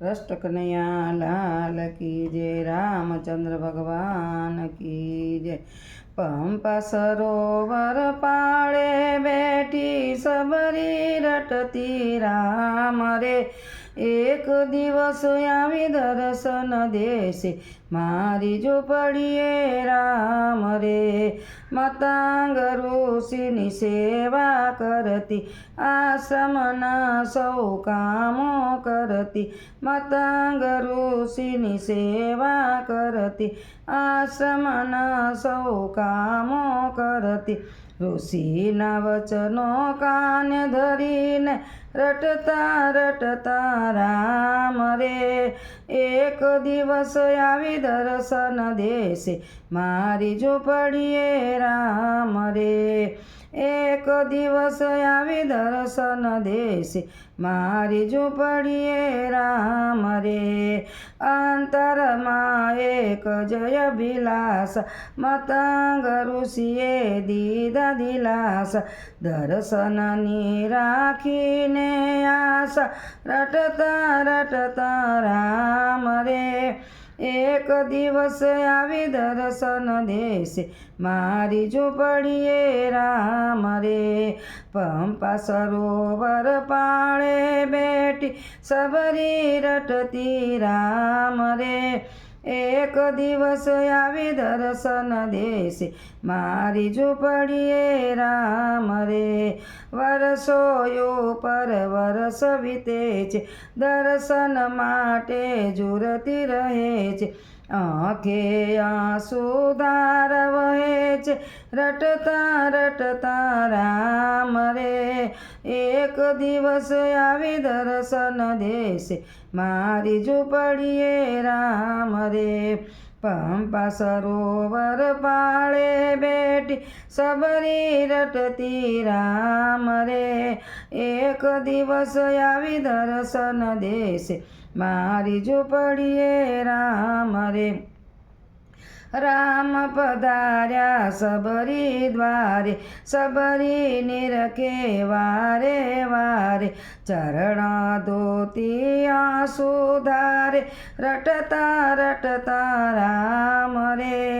કૃષ્ણ કનૈયા લાલ કી જય, રામચંદ્ર ભગવાન કી જય. પંપા સરોવર પાળે બેઠી સબરી રટતી રામ રે. એક દિવસ આવી દર્શન દેશે. મારી ઝૂંપડીએ રામ રે મતાંગ ઋષિની સેવા કરતી? આશ્રમના સૌ કામો કરતી. મતાંગ ઋષિની સેવા કરતી? આશ્રમના સૌ કામો કરતી. ઋષિના વચનો કાને ધરીને રટતા રટતા રામ રે. એક દિવસ આવી દર્શન દેશે. મારી ઝૂંપડીએ રામ રે. એક દિવસ આવી દર્શન દેશે, મારી ઝૂંપડીએ રામ રે. અંતરમાં એક જય વિલાસ મતંગ ઋષિએ દીધા દિલાસ. દર્શનની રાખીને આશા, રટતા રટતા રામ રે. એક દિવસ આવી દર્શન દેશે. મારી ઝૂંપડીએ રામ રે. પંપા સરોવર પાળે બેઠી, સબરી રટતી રામ રે. એક દિવસ આવી દર્શન દેશે, મારી ઝૂંપડીએ રામ રે. વરસોયો પર વરસ વીતે છે દર્શન માટે જુરતી રહે છે આંખે આંસુ ધાર વહે છે, રટતા રટતા રામ રે. એક દિવસ આવી દર્શન દેશે, મારી ઝૂંપડીએ રામ રે. પંપા સરોવર પાળે બેઠી સબરી રટતી રામ રે. એક દિવસ આવી દર્શન દેશે. મારી ઝૂંપડીએ રામ રે. રામ પધાર્યા સબરી દ્વારે. સબરી નિરખે વારે વારે. ચરણ ધોતી આંસુ ધારે. રટતા રટતા રામ રે.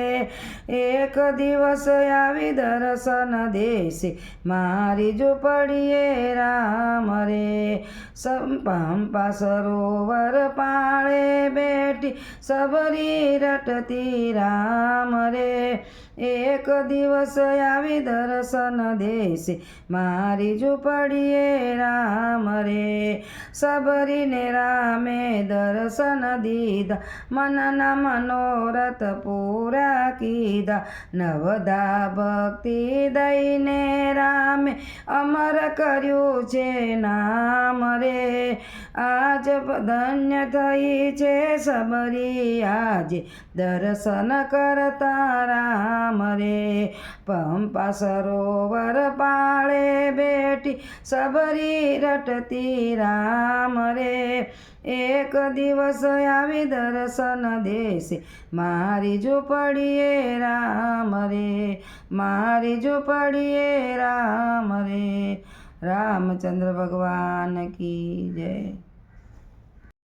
એક દિવસ આવી દર્શન દેશે. મારી ઝૂંપડીએ રામ રે. પંપા સરોવર પાળે બેઠી, સબરી રટતી રામ રે. એક દિવસ આવી દર્શન દેશે. મારી ઝૂંપડીએ રામ રે. સબરીને રામે દર્શન દીધા. મનના મનોરથ પૂરા કીધા. નવદા ભક્તિ દઈને રામે અમર કર્યું છે નામ રે. આજ ધન્ય થઈ છે સબરી. આજે દર્શન કરતા રામ રે. પંપા સરોવર પાળે બેટી સબરી રટતી રામ રે. એક દિવસ આવી દર્શન દેશે. મારી ઝૂંપડીએ રામ રે. મારી ઝૂંપડીએ રામ રે. રામચંદ્ર ભગવાન કી જય.